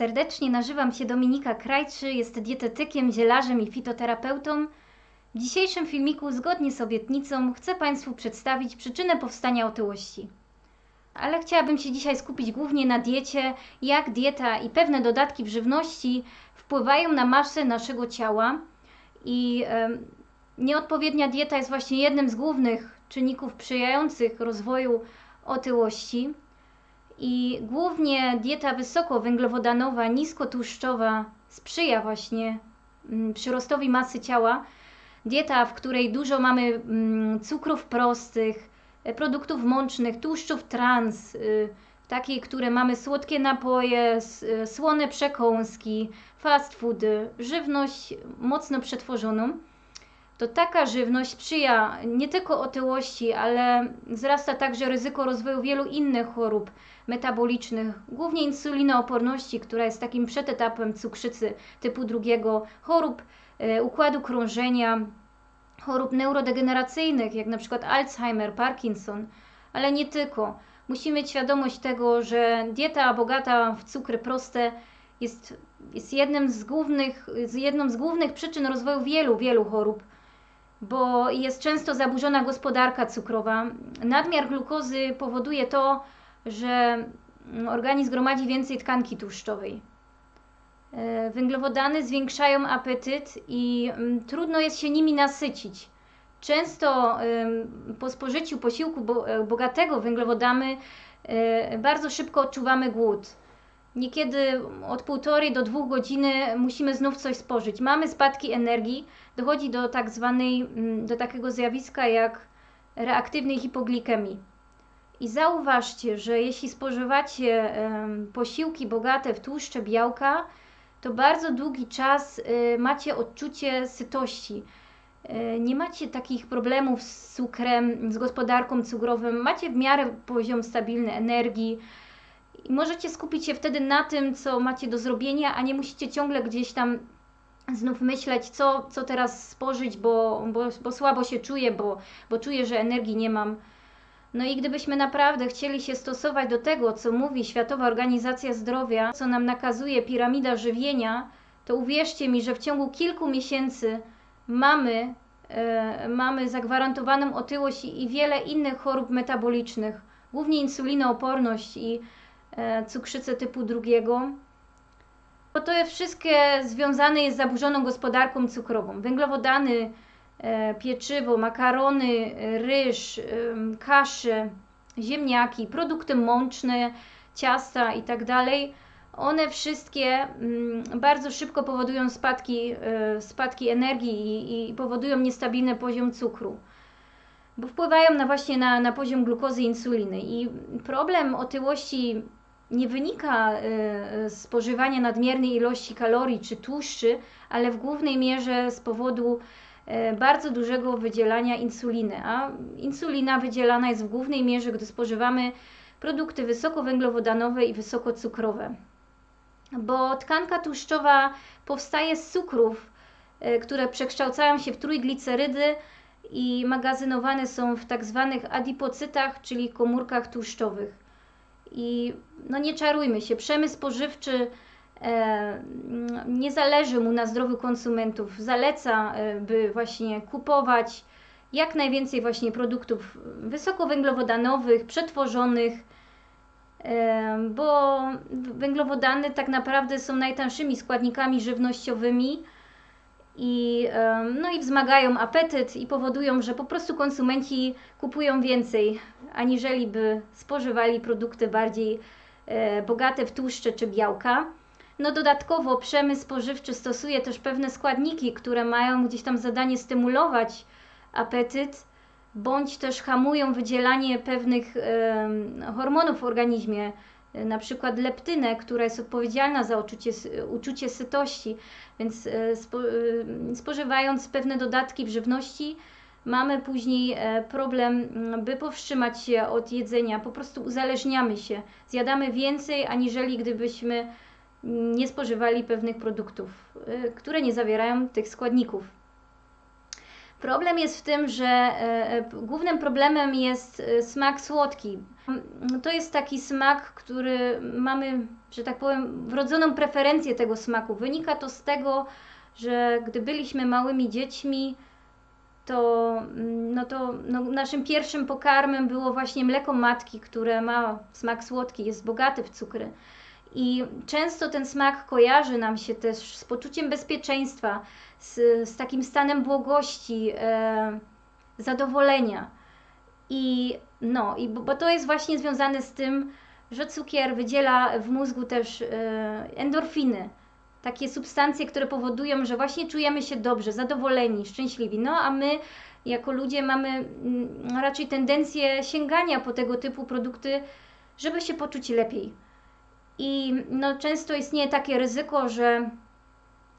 Serdecznie. Nazywam się Dominika Krajczy, jestem dietetykiem, zielarzem i fitoterapeutą. W dzisiejszym filmiku, zgodnie z obietnicą, chcę Państwu przedstawić przyczynę powstania otyłości. Ale chciałabym się dzisiaj skupić głównie na diecie, jak dieta i pewne dodatki w żywności wpływają na masę naszego ciała. I nieodpowiednia dieta jest właśnie jednym z głównych czynników sprzyjających rozwoju otyłości. I głównie dieta wysokowęglowodanowa, niskotłuszczowa sprzyja właśnie mm, przyrostowi masy ciała. Dieta, w której dużo mamy mm, cukrów prostych, e, produktów mącznych, tłuszczów trans, y, takie, które mamy słodkie napoje, y, słone przekąski, fast foody, żywność mocno przetworzoną to taka żywność sprzyja nie tylko otyłości, ale wzrasta także ryzyko rozwoju wielu innych chorób metabolicznych, głównie insulinooporności, która jest takim przedetapem cukrzycy typu drugiego, chorób e, układu krążenia, chorób neurodegeneracyjnych, jak na przykład Alzheimer, Parkinson, ale nie tylko. Musimy mieć świadomość tego, że dieta bogata w cukry proste jest, jest jednym z głównych, jedną z głównych przyczyn rozwoju wielu, wielu chorób bo jest często zaburzona gospodarka cukrowa. Nadmiar glukozy powoduje to, że mm, organizm gromadzi więcej tkanki tłuszczowej. E, Węglowodany zwiększają apetyt i mm, trudno jest się nimi nasycić. Często po spożyciu posiłku e, bogatego w węglowodany e, bardzo szybko odczuwamy głód. Niekiedy od półtorej do dwóch godziny musimy znów coś spożyć. Mamy spadki energii, dochodzi do tak zwanej, mm, do takiego zjawiska jak reaktywnej hipoglikemii. I zauważcie, że jeśli spożywacie posiłki bogate w tłuszcze, białka, to bardzo długi czas y, macie odczucie sytości. Y, Nie macie takich problemów z cukrem, z gospodarką cukrową, macie w miarę poziom stabilny energii i możecie skupić się wtedy na tym, co macie do zrobienia, a nie musicie ciągle gdzieś tam znów myśleć, co, co teraz spożyć, bo, bo, bo słabo się czuję, bo, bo czuję, że energii nie mam. No i gdybyśmy naprawdę chcieli się stosować do tego, co mówi Światowa Organizacja Zdrowia, co nam nakazuje piramida żywienia, to uwierzcie mi, że w ciągu kilku miesięcy mamy, e, mamy zagwarantowaną otyłość i, i wiele innych chorób metabolicznych, głównie insulinooporność i cukrzycę typu drugiego. Bo to wszystkie związane jest z zaburzoną gospodarką cukrową. Węglowodany, e, pieczywo, makarony, e, ryż, em, kasze, ziemniaki, produkty mączne, ciasta i tak. One wszystkie mm, bardzo szybko powodują spadki, e, spadki energii i, i powodują niestabilny poziom cukru bo wpływają na właśnie na, na poziom glukozy i insuliny. I problem otyłości nie wynika y, z spożywania nadmiernej ilości kalorii czy tłuszczy, ale w głównej mierze z powodu y, bardzo dużego wydzielania insuliny. A insulina wydzielana jest w głównej mierze, gdy spożywamy produkty wysokowęglowodanowe i wysokocukrowe. Bo tkanka tłuszczowa powstaje z cukrów, y, które przekształcają się w trójglicerydy i magazynowane są w tak zwanych adipocytach, czyli komórkach tłuszczowych. I no nie czarujmy się, przemysł spożywczy e, nie zależy mu na zdrowiu konsumentów. Zaleca, e, by właśnie kupować jak najwięcej właśnie produktów wysokowęglowodanowych, przetworzonych, e, bo węglowodany tak naprawdę są najtańszymi składnikami żywnościowymi i, no i wzmagają apetyt i powodują, że po prostu konsumenci kupują więcej, aniżeli by spożywali produkty bardziej e, bogate w tłuszcze czy białka. No dodatkowo przemysł spożywczy stosuje też pewne składniki, które mają gdzieś tam zadanie stymulować apetyt, bądź też hamują wydzielanie pewnych hormonów w organizmie, na przykład leptynę, która jest odpowiedzialna za uczucie, uczucie sytości. Więc e, spo, e, spożywając pewne dodatki w żywności, mamy później e, problem, mm, by powstrzymać się od jedzenia. Po prostu uzależniamy się. Zjadamy więcej, aniżeli gdybyśmy mm, nie spożywali pewnych produktów, e, które nie zawierają tych składników. Problem jest w tym, że e, e, głównym problemem jest e, smak słodki. To jest taki smak, który mamy że tak powiem, wrodzoną preferencję tego smaku. Wynika to z tego, że gdy byliśmy małymi dziećmi, to, mm, no to no naszym pierwszym pokarmem było właśnie mleko matki, które ma smak słodki, jest bogate w cukry. I często ten smak kojarzy nam się też z poczuciem bezpieczeństwa, z, z takim stanem błogości, e, zadowolenia. I no, i bo, to jest właśnie związane z tym, że cukier wydziela w mózgu też e, endorfiny, takie substancje, które powodują, że właśnie czujemy się dobrze, zadowoleni, szczęśliwi. No a my jako ludzie mamy mm, raczej tendencję sięgania po tego typu produkty, żeby się poczuć lepiej. I no, często istnieje takie ryzyko, że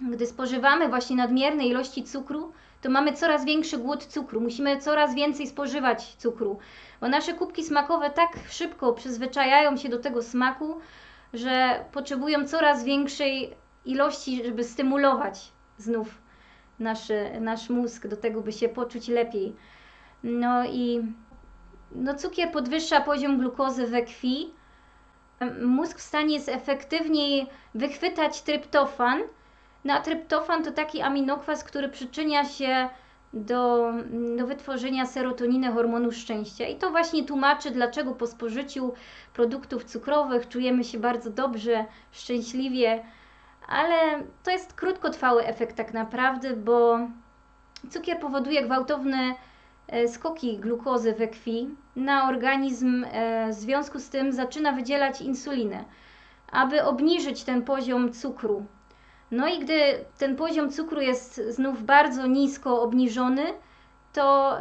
gdy spożywamy właśnie nadmierne ilości cukru, to mamy coraz większy głód cukru. Musimy coraz więcej spożywać cukru, bo nasze kubki smakowe tak szybko przyzwyczajają się do tego smaku, że potrzebują coraz większej ilości, żeby stymulować znów nasz, nasz mózg do tego, by się poczuć lepiej. No i no cukier podwyższa poziom glukozy we krwi. Mózg w stanie jest efektywniej wychwytać tryptofan. No a tryptofan to taki aminokwas, który przyczynia się do, do wytworzenia serotoniny, hormonu szczęścia. I to właśnie tłumaczy, dlaczego po spożyciu produktów cukrowych czujemy się bardzo dobrze, szczęśliwie ale to jest krótkotrwały efekt tak naprawdę, bo cukier powoduje gwałtowne e, skoki glukozy we krwi na organizm, e, w związku z tym zaczyna wydzielać insulinę, aby obniżyć ten poziom cukru. No i gdy ten poziom cukru jest znów bardzo nisko obniżony, to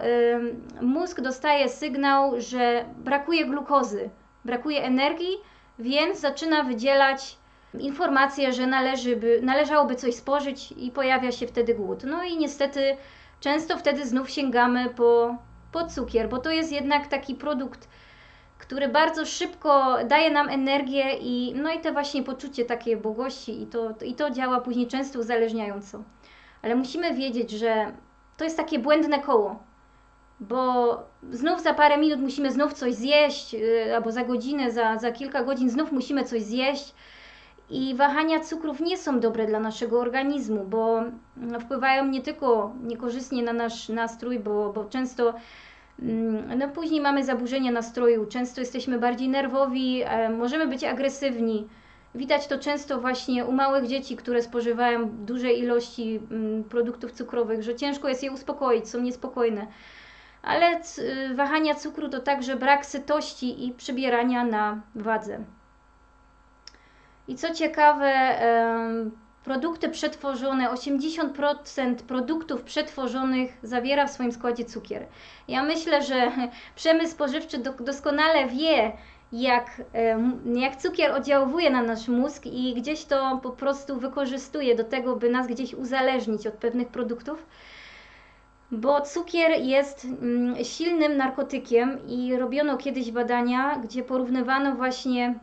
mózg dostaje sygnał, że brakuje glukozy, brakuje energii, więc zaczyna wydzielać informację, że należy by, należałoby coś spożyć i pojawia się wtedy głód. No i niestety często wtedy znów sięgamy po, po cukier, bo to jest jednak taki produkt, który bardzo szybko daje nam energię i no i to właśnie poczucie takiej błogości i to, i to działa później często uzależniająco. Ale musimy wiedzieć, że to jest takie błędne koło, bo znów za parę minut musimy znów coś zjeść, y, albo za godzinę, za, za kilka godzin znów musimy coś zjeść i wahania cukrów nie są dobre dla naszego organizmu, bo wpływają nie tylko niekorzystnie na nasz nastrój, bo, bo często mm, no później mamy zaburzenia nastroju, często jesteśmy bardziej nerwowi, e, możemy być agresywni. Widać to często właśnie u małych dzieci, które spożywają duże ilości mm, produktów cukrowych, że ciężko jest je uspokoić, są niespokojne. Ale wahania cukru to także brak sytości i przybierania na wadze. I co ciekawe, produkty przetworzone, 80% produktów przetworzonych zawiera w swoim składzie cukier. Ja myślę, że przemysł spożywczy doskonale wie, jak, jak cukier oddziałuje na nasz mózg i gdzieś to po prostu wykorzystuje do tego, by nas gdzieś uzależnić od pewnych produktów. Bo cukier jest mm, silnym narkotykiem i robiono kiedyś badania, gdzie porównywano właśnie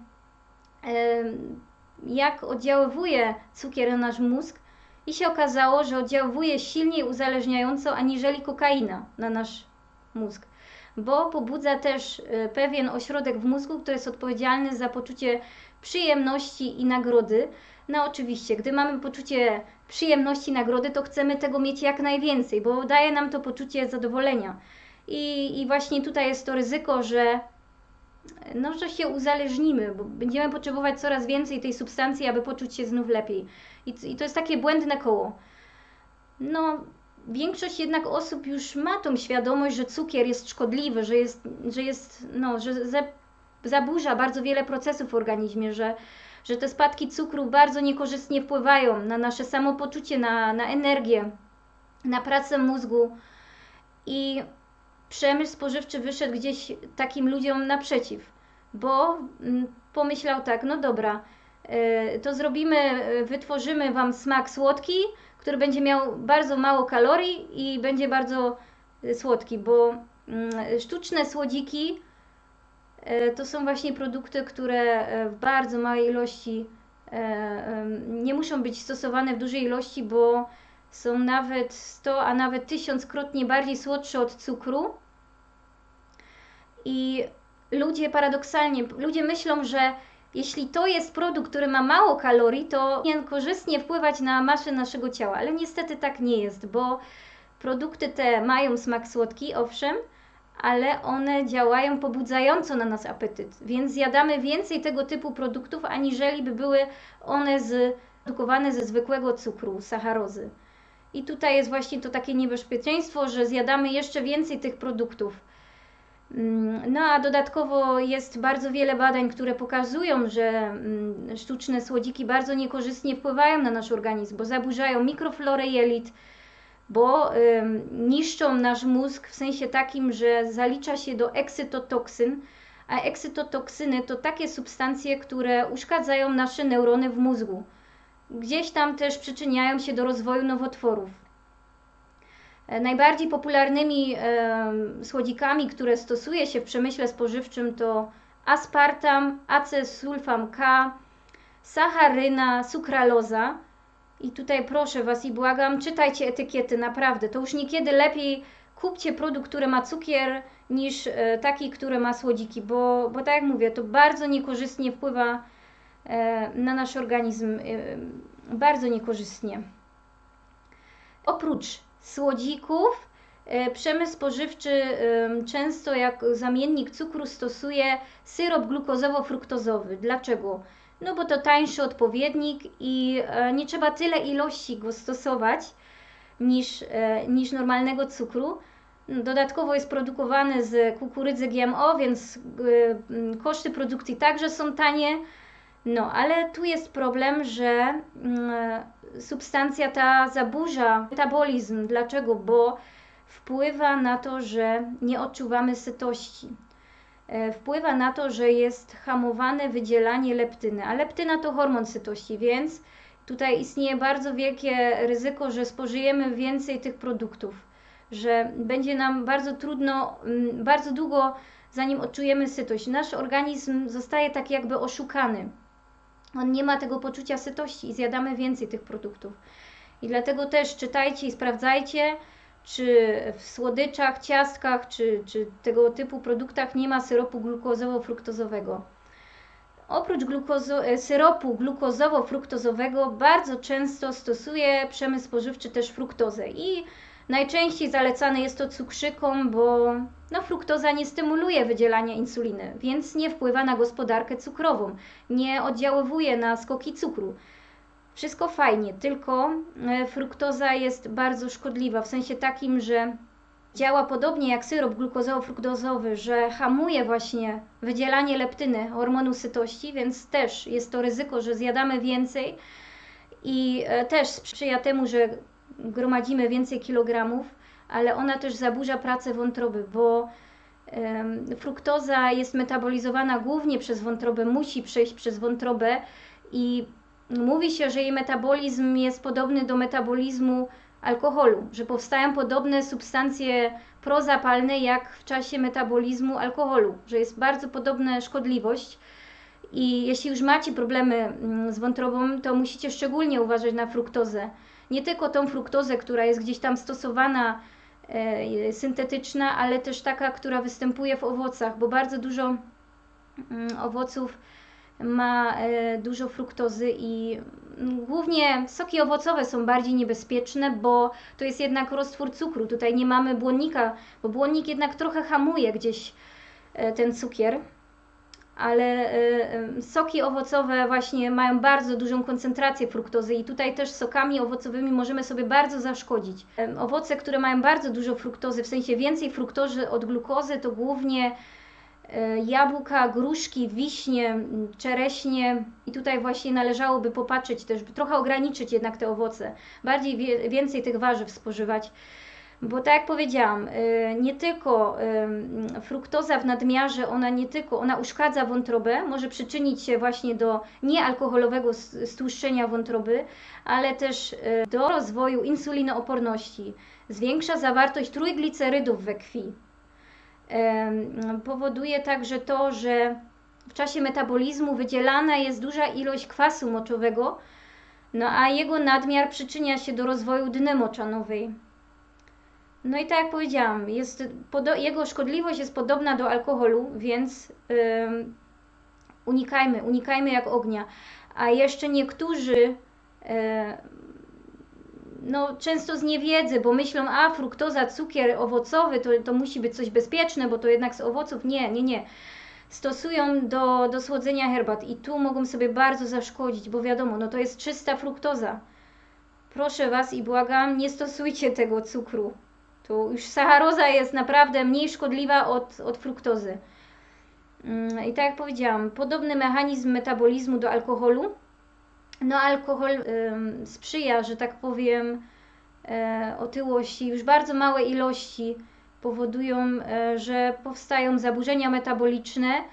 jak oddziaływuje cukier na nasz mózg i się okazało, że oddziałuje silniej uzależniająco aniżeli kokaina na nasz mózg, bo pobudza też y, pewien ośrodek w mózgu, który jest odpowiedzialny za poczucie przyjemności i nagrody. No oczywiście, gdy mamy poczucie przyjemności, nagrody, to chcemy tego mieć jak najwięcej, bo daje nam to poczucie zadowolenia. I, i właśnie tutaj jest to ryzyko, że no, że się uzależnimy, bo będziemy potrzebować coraz więcej tej substancji, aby poczuć się znów lepiej. I, i to jest takie błędne koło. No, większość jednak osób już ma tą świadomość, że cukier jest szkodliwy, że jest, że jest, no, że za, zaburza bardzo wiele procesów w organizmie, że, że te spadki cukru bardzo niekorzystnie wpływają na nasze samopoczucie, na, na energię, na pracę mózgu. I przemysł spożywczy wyszedł gdzieś takim ludziom naprzeciw, bo mm, pomyślał tak, no dobra, e, to zrobimy, e, wytworzymy Wam smak słodki, który będzie miał bardzo mało kalorii i będzie bardzo e, słodki, bo mm, sztuczne słodziki to są właśnie produkty, które w bardzo małej ilości nie muszą być stosowane w dużej ilości, bo są nawet 100, a nawet tysiąckrotnie bardziej słodsze od cukru. I ludzie paradoksalnie, ludzie myślą, że jeśli to jest produkt, który ma mało kalorii, to powinien korzystnie wpływać na masę naszego ciała, ale niestety tak nie jest, bo produkty te mają smak słodki, owszem, ale one działają pobudzająco na nas apetyt, więc zjadamy więcej tego typu produktów, aniżeli by były one z, produkowane ze zwykłego cukru, sacharozy. I tutaj jest właśnie to takie niebezpieczeństwo, że zjadamy jeszcze więcej tych produktów. Mm, No a dodatkowo jest bardzo wiele badań, które pokazują, że mm, sztuczne słodziki bardzo niekorzystnie wpływają na nasz organizm, bo zaburzają mikroflorę jelit, bo niszczą nasz mózg w sensie takim, że zalicza się do eksytotoksyn, a eksytotoksyny to takie substancje, które uszkadzają nasze neurony w mózgu. Gdzieś tam też przyczyniają się do rozwoju nowotworów. E, Najbardziej popularnymi em, słodzikami, które stosuje się w przemyśle spożywczym to aspartam, acesulfam K, sacharyna, sukraloza. I tutaj proszę Was i błagam, czytajcie etykiety, naprawdę. To już niekiedy lepiej kupcie produkt, który ma cukier, niż e, taki, który ma słodziki, bo, bo tak jak mówię, to bardzo niekorzystnie wpływa e, na nasz organizm, e, bardzo niekorzystnie. Oprócz słodzików, e, przemysł spożywczy często jak zamiennik cukru stosuje syrop glukozowo-fruktozowy. Dlaczego? No bo to tańszy odpowiednik i e, nie trzeba tyle ilości go stosować niż, e, niż normalnego cukru. Dodatkowo jest produkowany z kukurydzy GMO, więc e, koszty produkcji także są tanie. No, ale tu jest problem, że mm, substancja ta zaburza metabolizm. Dlaczego? Bo wpływa na to, że nie odczuwamy sytości. E, Wpływa na to, że jest hamowane wydzielanie leptyny, a leptyna to hormon sytości, więc tutaj istnieje bardzo wielkie ryzyko, że spożyjemy więcej tych produktów, że będzie nam bardzo trudno, mm, bardzo długo zanim odczujemy sytość. Nasz organizm zostaje tak jakby oszukany on nie ma tego poczucia sytości i zjadamy więcej tych produktów. I dlatego też czytajcie i sprawdzajcie, czy w słodyczach, ciastkach, czy, czy tego typu produktach nie ma syropu glukozowo-fruktozowego. Oprócz glukozo- e, syropu glukozowo-fruktozowego bardzo często stosuje przemysł spożywczy też fruktozę i najczęściej zalecane jest to cukrzykom, bo no, fruktoza nie stymuluje wydzielania insuliny, więc nie wpływa na gospodarkę cukrową, nie oddziaływuje na skoki cukru. Wszystko fajnie, tylko e, fruktoza jest bardzo szkodliwa w sensie takim, że działa podobnie jak syrop glukozowo-fruktozowy, że hamuje właśnie wydzielanie leptyny, hormonu sytości, więc też jest to ryzyko, że zjadamy więcej i e, też sprzyja temu, że gromadzimy więcej kilogramów, ale ona też zaburza pracę wątroby, bo fruktoza jest metabolizowana głównie przez wątrobę, musi przejść przez wątrobę i mówi się, że jej metabolizm jest podobny do metabolizmu alkoholu, że powstają podobne substancje prozapalne jak w czasie metabolizmu alkoholu, że jest bardzo podobna szkodliwość. I jeśli już macie problemy mm, z wątrobą, to musicie szczególnie uważać na fruktozę. Nie tylko tą fruktozę, która jest gdzieś tam stosowana e, syntetyczna, ale też taka, która występuje w owocach, bo bardzo dużo mm, owoców ma e, dużo fruktozy i mm, głównie soki owocowe są bardziej niebezpieczne, bo to jest jednak roztwór cukru. Tutaj nie mamy błonnika, bo błonnik jednak trochę hamuje gdzieś e, ten cukier. Ale e, e, soki owocowe właśnie mają bardzo dużą koncentrację fruktozy i tutaj też sokami owocowymi możemy sobie bardzo zaszkodzić. Em, Owoce, które mają bardzo dużo fruktozy, w sensie więcej fruktozy od glukozy, to głównie jabłka, gruszki, wiśnie, czereśnie i tutaj właśnie należałoby popatrzeć też, trochę ograniczyć jednak te owoce, bardziej więcej tych warzyw spożywać. Bo tak jak powiedziałam, y, nie tylko ym, fruktoza w nadmiarze, ona nie tylko, ona uszkadza wątrobę, może przyczynić się właśnie do niealkoholowego stłuszczenia wątroby, ale też y, do rozwoju insulinooporności. Zwiększa zawartość trójglicerydów we krwi. Powoduje także to, że w czasie metabolizmu wydzielana jest duża ilość kwasu moczowego, no a jego nadmiar przyczynia się do rozwoju dny moczanowej. No i tak jak powiedziałam, jest jego szkodliwość jest podobna do alkoholu, więc unikajmy, unikajmy jak ognia. A jeszcze niektórzy e, no, często z niewiedzy, bo myślą, a fruktoza, cukier owocowy to, to musi być coś bezpieczne, bo to jednak z owoców. Nie, nie, nie. Stosują do, do słodzenia herbat i tu mogą sobie bardzo zaszkodzić, bo wiadomo, no to jest czysta fruktoza. Proszę Was i błagam, nie stosujcie tego cukru. Tu już sacharoza jest naprawdę mniej szkodliwa od, od fruktozy. Mm, I tak jak powiedziałam, podobny mechanizm metabolizmu do alkoholu. No, alkohol ym, sprzyja, że tak powiem, e, otyłości. Już bardzo małe ilości powodują, e, że powstają zaburzenia metaboliczne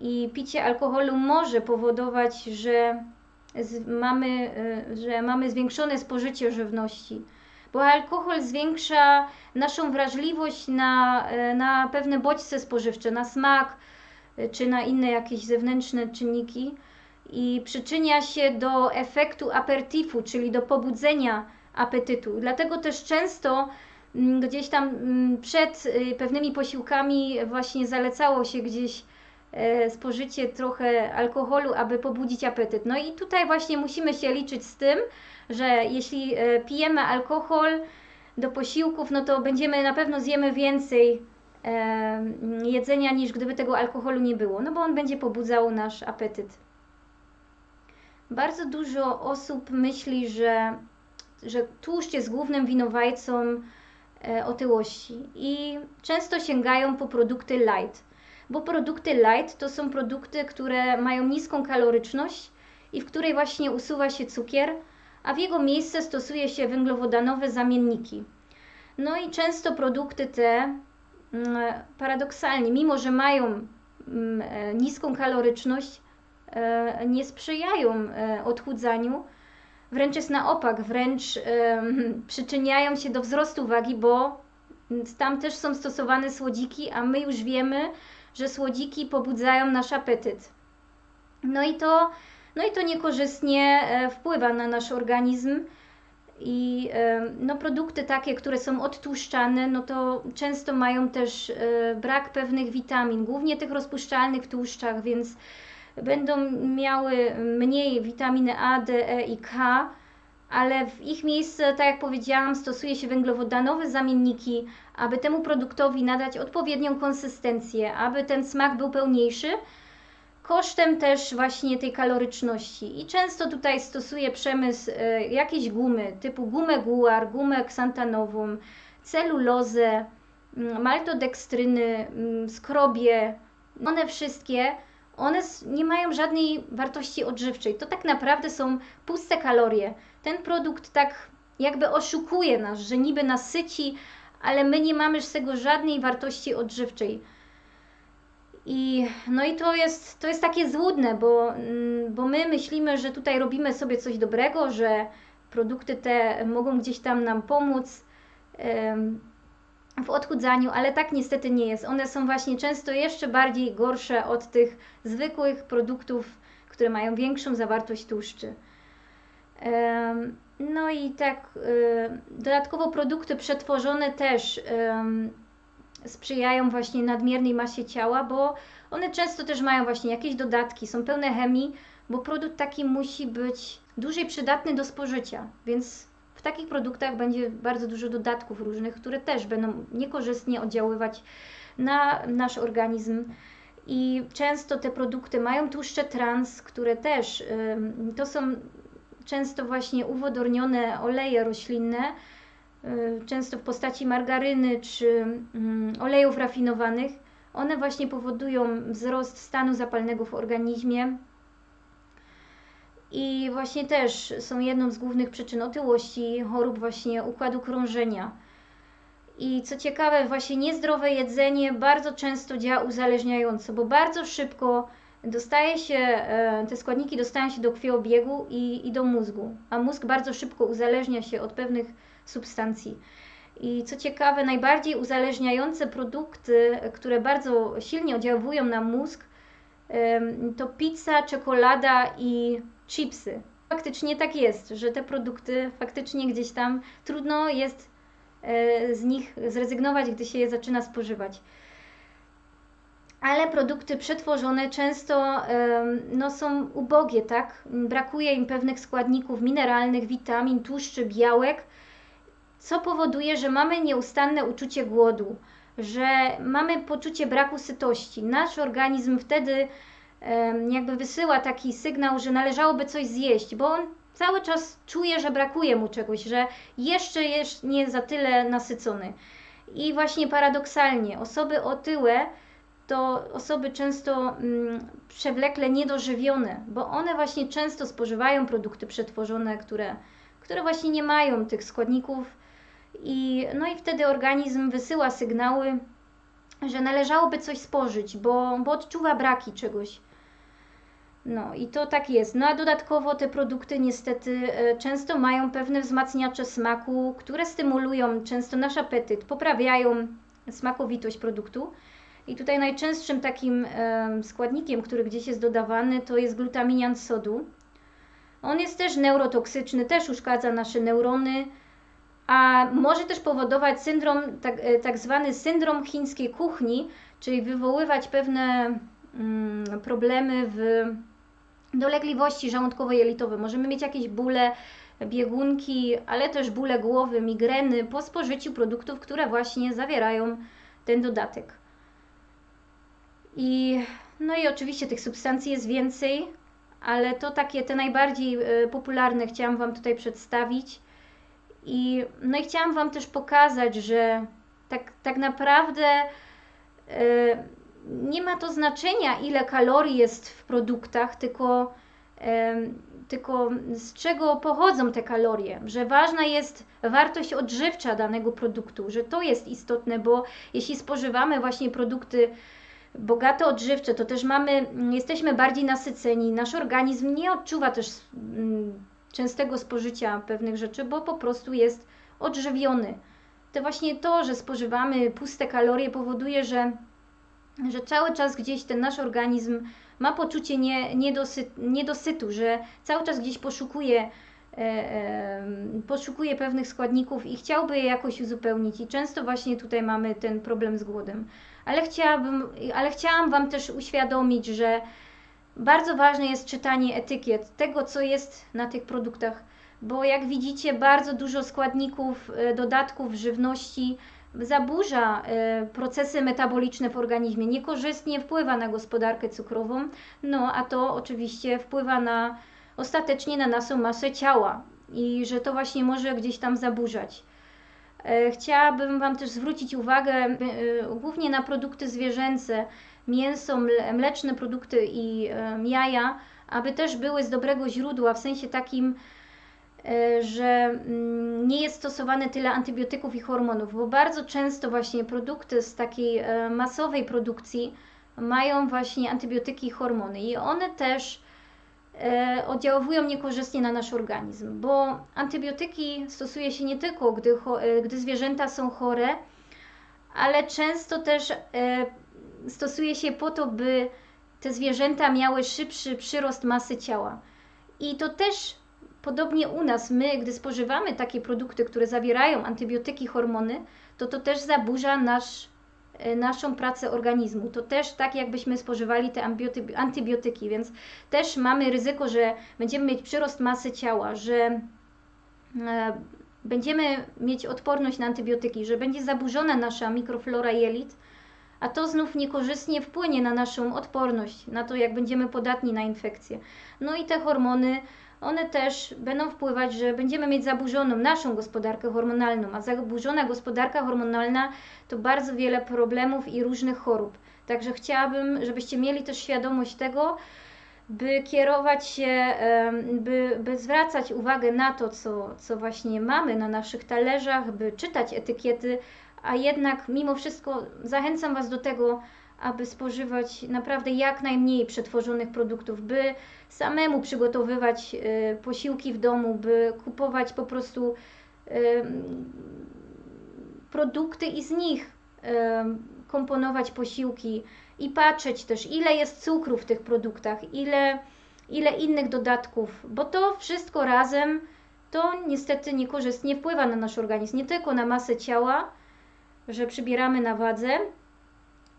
i picie alkoholu może powodować, że z, mamy, e, że mamy zwiększone spożycie żywności bo alkohol zwiększa naszą wrażliwość na, e, na pewne bodźce spożywcze, na smak e, czy na inne jakieś zewnętrzne czynniki i przyczynia się do efektu aperitifu, czyli do pobudzenia apetytu. Dlatego też często mm, gdzieś tam mm, przed e, pewnymi posiłkami właśnie zalecało się gdzieś spożycie trochę alkoholu, aby pobudzić apetyt. No i tutaj właśnie musimy się liczyć z tym, że jeśli e, pijemy alkohol do posiłków, no to będziemy na pewno zjemy więcej e, jedzenia niż gdyby tego alkoholu nie było, no bo on będzie pobudzał nasz apetyt. Bardzo dużo osób myśli, że, że tłuszcz jest głównym winowajcą e, otyłości i często sięgają po produkty light, bo produkty light to są produkty, które mają niską kaloryczność i w której właśnie usuwa się cukier, a w jego miejsce stosuje się węglowodanowe zamienniki. No i często produkty te mm, paradoksalnie, mimo że mają mm, e, niską kaloryczność, e, nie sprzyjają e, odchudzaniu, wręcz jest na opak, wręcz przyczyniają się do wzrostu wagi, bo tam też są stosowane słodziki, a my już wiemy, że słodziki pobudzają nasz apetyt. No i to no i to niekorzystnie e, wpływa na nasz organizm. I e, no, produkty takie, które są odtłuszczane, no to często mają też e, brak pewnych witamin, głównie tych rozpuszczalnych tłuszczach, więc będą miały mniej witaminy A, D, E i K, ale w ich miejsce, tak jak powiedziałam, stosuje się węglowodanowe zamienniki, aby temu produktowi nadać odpowiednią konsystencję, aby ten smak był pełniejszy kosztem też właśnie tej kaloryczności. I często tutaj stosuje przemysł e, jakieś gumy, typu gumę guar, gumę ksantanową, celulozę, mm, maltodekstryny, mm, skrobie. One wszystkie, one nie mają żadnej wartości odżywczej. To tak naprawdę są puste kalorie. Ten produkt tak jakby oszukuje nas, że niby nas syci, ale my nie mamy z tego żadnej wartości odżywczej. I, no i to jest, to jest takie złudne, bo, mm, bo my myślimy, że tutaj robimy sobie coś dobrego, że produkty te mogą gdzieś tam nam pomóc w odchudzaniu, ale tak niestety nie jest. One są właśnie często jeszcze bardziej gorsze od tych zwykłych produktów, które mają większą zawartość tłuszczy. No i tak, dodatkowo produkty przetworzone też sprzyjają właśnie nadmiernej masie ciała, bo one często też mają właśnie jakieś dodatki, są pełne chemii, bo produkt taki musi być dłużej przydatny do spożycia, więc takich produktach będzie bardzo dużo dodatków różnych, które też będą niekorzystnie oddziaływać na nasz organizm. I często te produkty mają tłuszcze trans, które też to są często właśnie uwodornione oleje roślinne, Y, często w postaci margaryny czy olejów rafinowanych, one właśnie powodują wzrost stanu zapalnego w organizmie i właśnie też są jedną z głównych przyczyn otyłości, chorób właśnie układu krążenia. I co ciekawe, właśnie niezdrowe jedzenie bardzo często działa uzależniająco, bo bardzo szybko dostaje się, e, te składniki dostają się do krwiobiegu i, i do mózgu, a mózg bardzo szybko uzależnia się od pewnych substancji. I co ciekawe, najbardziej uzależniające produkty, które bardzo silnie oddziałują na mózg, to pizza, czekolada i chipsy. Faktycznie tak jest, że te produkty faktycznie gdzieś tam trudno jest e, z nich zrezygnować, gdy się je zaczyna spożywać. ale produkty przetworzone często no, są ubogie, tak? Brakuje im pewnych składników mineralnych, witamin, tłuszczy, białek, co powoduje, że mamy nieustanne uczucie głodu, że mamy poczucie braku sytości. Nasz organizm wtedy jakby wysyła taki sygnał, że należałoby coś zjeść, bo on cały czas czuje, że brakuje mu czegoś, że jeszcze jest nie za tyle nasycony. I właśnie paradoksalnie, osoby otyłe to osoby często mm, przewlekle niedożywione, bo one właśnie często spożywają produkty przetworzone, które, które właśnie nie mają tych składników i no i wtedy organizm wysyła sygnały, że należałoby coś spożyć, bo, bo odczuwa braki czegoś. No i to tak jest. No a dodatkowo te produkty niestety e, często mają pewne wzmacniacze smaku, które stymulują często nasz apetyt, poprawiają smakowitość produktu. I tutaj najczęstszym takim e, składnikiem, który gdzieś jest dodawany, to jest glutaminian sodu. On jest też neurotoksyczny, też uszkadza nasze neurony, a może też powodować syndrom, tak, e, tak zwany syndrom chińskiej kuchni, czyli wywoływać pewne mm, problemy w dolegliwości żołądkowo-jelitowe. Możemy mieć jakieś bóle, biegunki, ale też bóle głowy, migreny po spożyciu produktów, które właśnie zawierają ten dodatek. I, no i oczywiście tych substancji jest więcej, ale to takie te najbardziej e, popularne chciałam Wam tutaj przedstawić. I, no i chciałam Wam też pokazać, że tak, tak naprawdę e, nie ma to znaczenia, ile kalorii jest w produktach, tylko, tylko z czego pochodzą te kalorie, że ważna jest wartość odżywcza danego produktu, że to jest istotne, bo jeśli spożywamy właśnie produkty bogate odżywcze, to też mamy, jesteśmy bardziej nasyceni, nasz organizm nie odczuwa też mm, częstego spożycia pewnych rzeczy, bo po prostu jest odżywiony. To właśnie to, że spożywamy puste kalorie powoduje, że, że cały czas gdzieś ten nasz organizm ma poczucie nie, niedosy, niedosytu, że cały czas gdzieś poszukuje, e, e, poszukuje pewnych składników i chciałby je jakoś uzupełnić. I często właśnie tutaj mamy ten problem z głodem. Ale, chciałabym, ale chciałam Wam też uświadomić, że bardzo ważne jest czytanie etykiet tego, co jest na tych produktach, bo jak widzicie, bardzo dużo składników, e, dodatków żywności zaburza e, procesy metaboliczne w organizmie, niekorzystnie wpływa na gospodarkę cukrową, no a to oczywiście wpływa na ostatecznie na naszą masę ciała i że to właśnie może gdzieś tam zaburzać. E, chciałabym Wam też zwrócić uwagę głównie na produkty zwierzęce, mięso, mleczne produkty i jaja, aby też były z dobrego źródła, w sensie takim, że mm, nie jest stosowane tyle antybiotyków i hormonów, bo bardzo często właśnie produkty z takiej e, masowej produkcji mają właśnie antybiotyki i hormony i one też e, oddziaływują niekorzystnie na nasz organizm, bo antybiotyki stosuje się nie tylko, gdy, gdy zwierzęta są chore, ale często też stosuje się po to, by te zwierzęta miały szybszy przyrost masy ciała. I to też podobnie u nas, my, gdy spożywamy takie produkty, które zawierają antybiotyki, hormony, to to też zaburza nasz, e, naszą pracę organizmu. To też tak, jakbyśmy spożywali te antybiotyki, więc też mamy ryzyko, że będziemy mieć przyrost masy ciała, że e, będziemy mieć odporność na antybiotyki, że będzie zaburzona nasza mikroflora jelit, a to znów niekorzystnie wpłynie na naszą odporność, na to, jak będziemy podatni na infekcje. No i te hormony, one też będą wpływać, że będziemy mieć zaburzoną naszą gospodarkę hormonalną, a zaburzona gospodarka hormonalna to bardzo wiele problemów i różnych chorób. Także chciałabym, żebyście mieli też świadomość tego, by kierować się, by, by zwracać uwagę na to, co, co właśnie mamy na naszych talerzach, by czytać etykiety, a jednak mimo wszystko zachęcam Was do tego, aby spożywać naprawdę jak najmniej przetworzonych produktów, by samemu przygotowywać y, posiłki w domu, by kupować po prostu produkty i z nich komponować posiłki i patrzeć też, ile jest cukru w tych produktach, ile, ile innych dodatków, bo to wszystko razem to niestety niekorzystnie wpływa na nasz organizm, nie tylko na masę ciała, że przybieramy na wadze,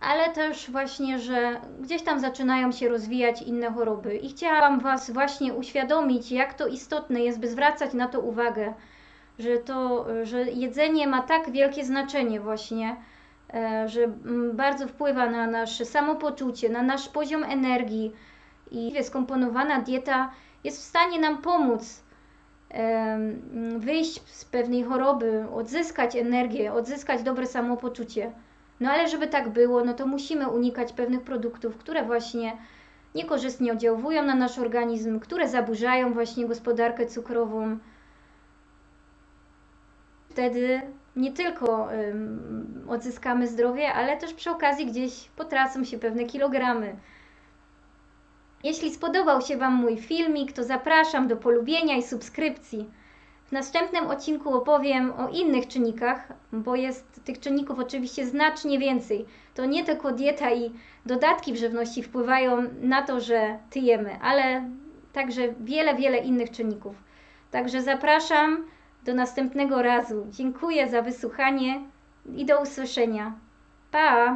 ale też właśnie, że gdzieś tam zaczynają się rozwijać inne choroby. I chciałam Was właśnie uświadomić, jak to istotne jest, by zwracać na to uwagę, że to, że jedzenie ma tak wielkie znaczenie właśnie, e, że mm, bardzo wpływa na nasze samopoczucie, na nasz poziom energii i skomponowana dieta jest w stanie nam pomóc em, wyjść z pewnej choroby, odzyskać energię, odzyskać dobre samopoczucie. No ale żeby tak było, no to musimy unikać pewnych produktów, które właśnie niekorzystnie oddziałują na nasz organizm, które zaburzają właśnie gospodarkę cukrową. Wtedy nie tylko em, odzyskamy zdrowie, ale też przy okazji gdzieś potracą się pewne kilogramy. Jeśli spodobał się Wam mój filmik, to zapraszam do polubienia i subskrypcji. W następnym odcinku opowiem o innych czynnikach, bo jest tych czynników oczywiście znacznie więcej. To nie tylko dieta i dodatki w żywności wpływają na to, że tyjemy, ale także wiele, wiele innych czynników. Także zapraszam do następnego razu. Dziękuję za wysłuchanie i do usłyszenia. Pa!